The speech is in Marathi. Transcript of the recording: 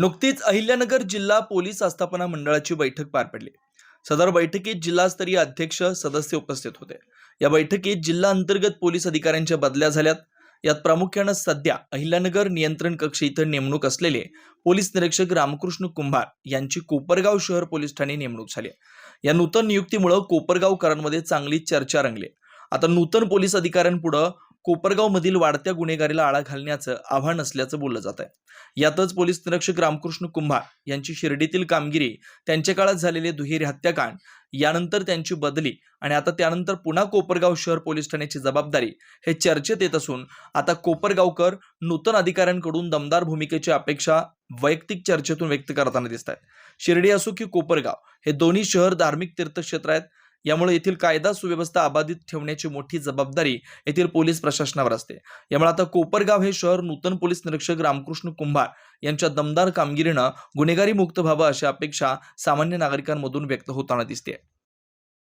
नुकतीच अहिल्यानगर जिल्हा पोलीस आस्थापना मंडळाची बैठक पार पडली. सदर बैठकीत जिल्हास्तरीय अध्यक्ष सदस्य उपस्थित होते. या बैठकीत जिल्हा अंतर्गत पोलीस अधिकाऱ्यांच्या बदल्या झाल्यात. यात प्रामुख्यानं सध्या अहिल्यानगर नियंत्रण कक्ष इथं नेमणूक असलेले पोलीस निरीक्षक रामकृष्ण कुंभार यांची कोपरगाव शहर पोलीस ठाणे नेमणूक झाली. या नूतन नियुक्तीमुळे कोपरगावकरांमध्ये चांगली चर्चा रंगली. आता नूतन पोलीस अधिकाऱ्यांपुढं कोपरगावमधील वाढत्या गुन्हेगारीला आळा घालण्याचं आव्हान असल्याचं बोललं जात आहे यातच पोलीस निरीक्षक रामकृष्ण कुंभार यांची शिर्डीतील कामगिरी त्यांच्या काळात झालेले दुहेरी हत्याकांड यानंतर त्यांची बदली आणि आता त्यानंतर पुन्हा कोपरगाव शहर पोलीस ठाण्याची जबाबदारी हे चर्चेत येत असून आता कोपरगावकर नूतन अधिकाऱ्यांकडून दमदार भूमिकेची अपेक्षा वैयक्तिक चर्चेतून व्यक्त करताना दिसत आहेत शिर्डी असो की कोपरगाव हे दोन्ही शहर धार्मिक तीर्थक्षेत्र आहेत. यामुळे येथील कायदा सुव्यवस्था अबाधित ठेवण्याची मोठी जबाबदारी येथील पोलीस प्रशासनावर असते. यामुळे आता कोपरगाव हे शहर नूतन पोलीस निरीक्षक रामकृष्ण कुंभार यांच्या दमदार कामगिरीनं गुन्हेगारी मुक्त व्हावं अशी अपेक्षा सामान्य नागरिकांमधून व्यक्त होताना दिसते.